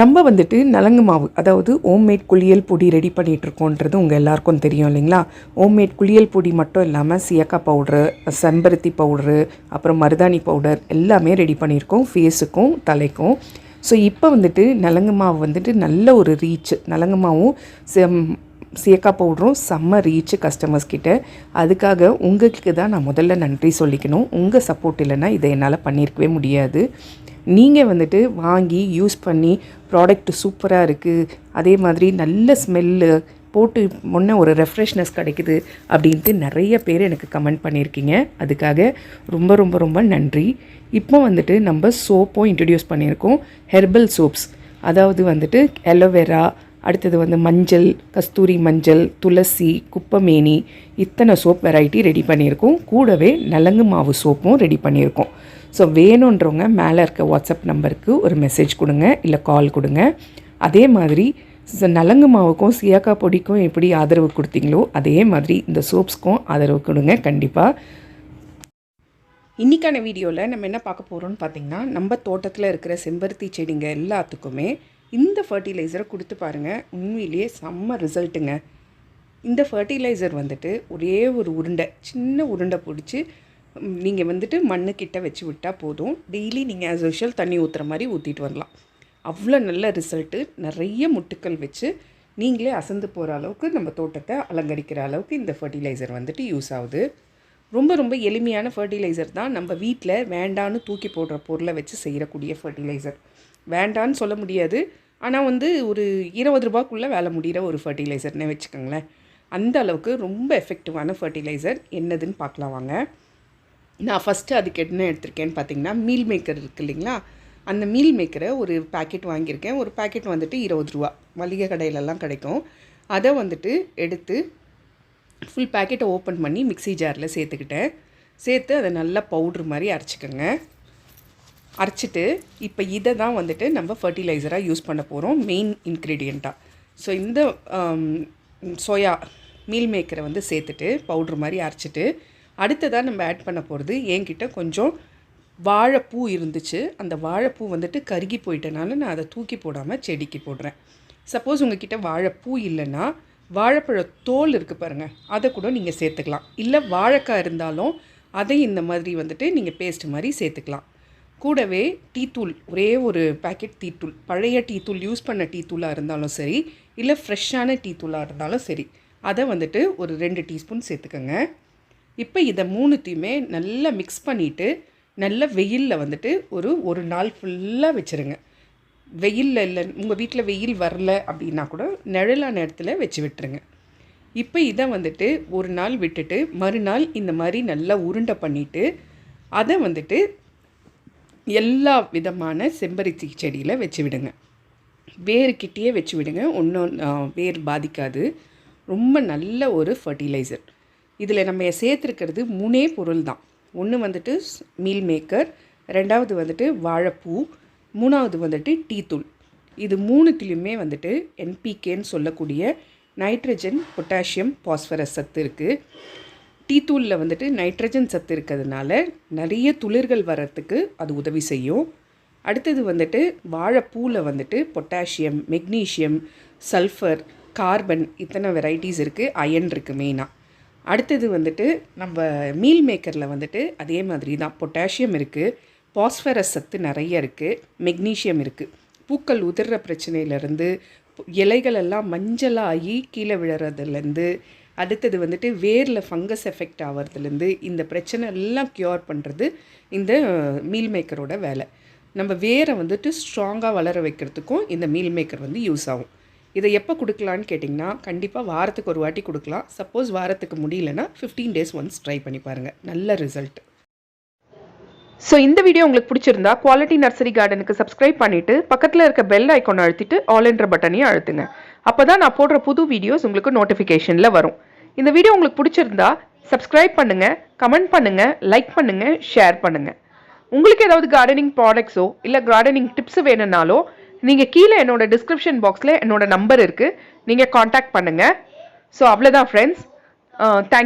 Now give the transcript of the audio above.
நம்ம வந்துட்டு நலங்கு மாவு அதாவது ஹோம்மேட் குளியல் பொடி ரெடி பண்ணிகிட்ருக்கோன்றது உங்கள் எல்லாருக்கும் தெரியும் இல்லைங்களா? ஹோம்மேட் குளியல் பொடி மட்டும் இல்லாமல் சியக்கா பவுட்ரு செம்பருத்தி பவுட்ரு அப்புறம் மருதாணி பவுடர் எல்லாமே ரெடி பண்ணியிருக்கோம். ஃபேஸுக்கும் தலைக்கும். ஸோ இப்போ வந்துட்டு நலங்கு மாவு வந்துட்டு நல்ல ஒரு ரீச் நலங்கு மாவும் செம் சியக்கா பவுடரும் செம்ம ரீச் கஸ்டமர்ஸ் கிட்ட. அதுக்காக உங்களுக்கு தான் நான் முதல்ல நன்றி சொல்லிக்கணும். உங்கள் சப்போர்ட் இல்லைன்னா இதை என்னால் பண்ணியிருக்கவே முடியாது. நீங்கள் வந்துட்டு வாங்கி யூஸ் பண்ணி ப்ராடக்ட் சூப்பராக இருக்குது அதே மாதிரி நல்ல ஸ்மெல்லு போட்டு முன்ன ஒரு ரெஃப்ரெஷ்னஸ் கிடைக்குது அப்படின்ட்டு நிறைய பேர் எனக்கு கமெண்ட் பண்ணியிருக்கீங்க. அதுக்காக ரொம்ப ரொம்ப ரொம்ப நன்றி. இப்போ வந்துட்டு நம்ம சோப்பும் இன்ட்ரடியூஸ் பண்ணியிருக்கோம். ஹெர்பல் சோப்ஸ் அதாவது வந்துட்டு அலோவேரா அடுத்தது வந்து மஞ்சள் கஸ்தூரி மஞ்சள் துளசி குப்பமேனி இத்தனை சோப் வெரைட்டி ரெடி பண்ணியிருக்கோம். கூடவே நலங்கு மாவு சோப்பும் ரெடி பண்ணியிருக்கோம். ஸோ வேணுன்றவங்க மேலே இருக்க வாட்ஸ்அப் நம்பருக்கு ஒரு மெசேஜ் கொடுங்க இல்லை கால் கொடுங்க. அதே மாதிரி நலங்கு மாவுக்கும் சியாக்கா பொடிக்கும் எப்படி ஆதரவு கொடுத்தீங்களோ அதே மாதிரி இந்த சோப்ஸ்க்கும் ஆதரவு கொடுங்க கண்டிப்பாக இன்றைக்கான வீடியோவில் நம்ம என்ன பார்க்க போகிறோம்னு பார்த்தீங்கன்னா நம்ம தோட்டத்தில் இருக்கிற செம்பருத்தி செடிங்க எல்லாத்துக்குமே இந்த ஃபர்டிலைசரை கொடுத்து பாருங்கள் உண்மையிலேயே செம்ம ரிசல்ட்டுங்க இந்த ஃபர்டிலைசர் வந்துட்டு ஒரே ஒரு உருண்டை சின்ன உருண்டை பிடிச்சி நீங்கள் வந்துட்டு மண்ணுக்கிட்ட வச்சு விட்டால் போதும். டெய்லி நீங்கள் ஆஸ் யூஷுவல் தண்ணி ஊற்றுற மாதிரி ஊற்றிட்டு வரலாம். அவ்வளோ நல்ல ரிசல்ட்டு நிறைய முட்டுக்கள் வச்சு நீங்களே அசந்து போகிற அளவுக்கு நம்ம தோட்டத்தை அலங்கரிக்கிற அளவுக்கு இந்த ஃபர்டிலைசர் வந்துட்டு யூஸ் ஆகுது. ரொம்ப ரொம்ப எளிமையான ஃபர்டிலைசர் தான் நம்ம வீட்டில் வேண்டான்னு தூக்கி போடுற பொருளை வச்சு செய்யக்கூடிய ஃபர்டிலைசர் வேண்டான்னு சொல்ல முடியாது. ஆனால் வந்து ஒரு இருபது ரூபாய்க்குள்ளே வேலை முடிகிற ஒரு ஃபர்டிலைசர்னே வச்சுக்கோங்களேன். அந்த அளவுக்கு ரொம்ப எஃபெக்டிவான ஃபர்டிலைசர் என்னதுன்னு பார்க்கலாம் வாங்க. நான் ஃபஸ்ட்டு அதுக்கு என்ன எடுத்திருக்கேன்னு பார்த்தீங்கன்னா மீல் மேக்கர் இருக்குது இல்லைங்களா? அந்த மீல் மேக்கரை ஒரு பாக்கெட் வாங்கியிருக்கேன். ஒரு பாக்கெட் வந்துட்டு இருபது ரூபா. மளிகை கடையிலலாம் கிடைக்கும். அதை வந்துட்டு எடுத்து ஃபுல் பேக்கெட்டை ஓப்பன் பண்ணி மிக்ஸி ஜாரில் சேர்த்துக்கிட்டேன். சேர்த்து அதை நல்லா பவுட்ரு மாதிரி அரைச்சிக்கோங்க. அரைச்சிட்டு இப்போ இதை தான் வந்துட்டு நம்ம ஃபர்டிலைசராக யூஸ் பண்ண போகிறோம் மெயின் இன்க்ரீடியண்ட்டாக ஸோ இந்த சோயா மீல் மேக்கரை வந்து சேர்த்துட்டு பவுட்ரு மாதிரி அரைச்சிட்டு அடுத்ததாக நம்ம ஆட் பண்ண போகிறது என்கிட்ட கொஞ்சம் வாழைப்பூ இருந்துச்சு. அந்த வாழைப்பூ வந்துட்டு கருகி போயிட்டனால நான் அதை தூக்கி போடாமல் செடிக்கு போடுறேன். சப்போஸ் உங்ககிட்ட வாழைப்பூ இல்லைன்னா வாழைப்பழ தோல் இருக்குது பாருங்கள் அதை கூட நீங்கள் சேர்த்துக்கலாம். இல்லை வாழைக்காய் இருந்தாலும் அதை இந்த மாதிரி வந்துட்டு நீங்கள் பேஸ்ட் மாதிரி சேர்த்துக்கலாம். கூடவே டீத்தூள் ஒரே ஒரு பாக்கெட் டீத்தூள் பழைய டீத்தூள் யூஸ் பண்ண டீத்தூளாக இருந்தாலும் சரி இல்லை ஃப்ரெஷ்ஷான டீத்தூளாக இருந்தாலும் சரி அதை வந்துட்டு ஒரு ரெண்டு டீஸ்பூன் சேர்த்துக்கோங்க. இப்போ இதை மூணுத்தையுமே நல்லா மிக்ஸ் பண்ணிவிட்டு நல்ல வெயிலில் வந்துட்டு ஒரு ஒரு நாள் ஃபுல்லாக வச்சுருங்க. வெயிலில் இல்லை உங்கள் வீட்டில் வெயில் வரல அப்படின்னா கூட நிழலான இடத்துல வச்சு விட்டுருங்க. இப்போ இதை வந்துட்டு ஒரு நாள் விட்டுட்டு மறுநாள் இந்த மாதிரி நல்லா உருண்டை பண்ணிவிட்டு அதை வந்துட்டு எல்லா விதமான செம்பருத்தி செடியில் வச்சு விடுங்க. வேருக்கிட்டேயே வச்சு விடுங்க. ஒன்றும் வேர் பாதிக்காது. ரொம்ப நல்ல ஒரு ஃபர்டிலைசர் இதில் நம்ம சேர்த்துருக்கிறது மூணே பொருள் தான் ஒன்று வந்துட்டு மீல் மேக்கர் ரெண்டாவது வந்துட்டு வாழைப்பூ மூணாவது வந்துட்டு டீத்தூள் இது மூணுத்துலேயுமே வந்துட்டு என்பிகேன்னு சொல்லக்கூடிய நைட்ரஜன் பொட்டாசியம் பாஸ்பரஸ் சத்து இருக்குது டீத்தூளில் வந்துட்டு நைட்ரஜன் சத்து இருக்கிறதுனால நிறைய துளிர்கள் வர்றதுக்கு அது உதவி செய்யும். அடுத்தது வந்துட்டு வாழைப்பூவில் வந்துட்டு பொட்டாசியம் மெக்னீஷியம் சல்ஃபர் கார்பன் இத்தனை வெரைட்டிஸ் இருக்குது அயன் இருக்குது மெயினாக அடுத்தது வந்துட்டு நம்ம மீல் மேக்கரில் வந்துட்டு அதே மாதிரி தான். பொட்டாசியம் இருக்குது பாஸ்பரஸ் சத்து நிறைய இருக்குது மெக்னீஷியம் இருக்குது பூக்கள் உதிர்ற பிரச்சனையிலேருந்து இலைகளெல்லாம் மஞ்சளாகி கீழே விழுறதுலேருந்து அடுத்தது வந்துட்டு வேரில் ஃபங்கஸ் எஃபெக்ட் ஆகிறதுலேருந்து இந்த பிரச்சனை எல்லாம் க்யூர் பண்ணுறது இந்த மீல் மேக்கரோட வேலை. நம்ம வேரை வந்துட்டு ஸ்ட்ராங்காக வளர வைக்கிறதுக்கும் இந்த மீல் மேக்கர் வந்து யூஸ் ஆகும். இதை எப்போ கொடுக்கலான்னு கேட்டிங்கன்னா கண்டிப்பாக வாரத்துக்கு ஒரு வாட்டி கொடுக்கலாம். சப்போஸ் வாரத்துக்கு முடியலன்னா ஃபிஃப்டீன் டேஸ் ஒன்ஸ் ட்ரை பண்ணி பாருங்கள் நல்ல ரிசல்ட் ஸோ இந்த வீடியோ உங்களுக்கு பிடிச்சிருந்தா குவாலிட்டி நர்சரி கார்டனுக்கு சப்ஸ்கிரைப் பண்ணிவிட்டு பக்கத்தில் இருக்க பெல் ஐக்கோனை அழுத்திட்டு ஆல் என்ற பட்டனையும் அழுத்துங்க. அப்போ தான் நான் போடுற புது வீடியோஸ் உங்களுக்கு நோட்டிஃபிகேஷனில் வரும். இந்த வீடியோ உங்களுக்கு பிடிச்சிருந்தா சப்ஸ்கிரைப் பண்ணுங்கள் கமெண்ட் பண்ணுங்கள் லைக் பண்ணுங்கள் ஷேர் பண்ணுங்கள் உங்களுக்கு ஏதாவது கார்டனிங் ப்ராடக்ட்ஸோ இல்லை கார்டனிங் டிப்ஸ் வேணும்னாலோ நீங்கள் கீழே என்னோட டிஸ்கிரிப்ஷன் பாக்ஸில் என்னோட நம்பர் இருக்குது நீங்கள் காண்டாக்ட் பண்ணுங்கள் ஸோ அவ்வளோதான் ஃப்ரெண்ட்ஸ் தேங்க் uh,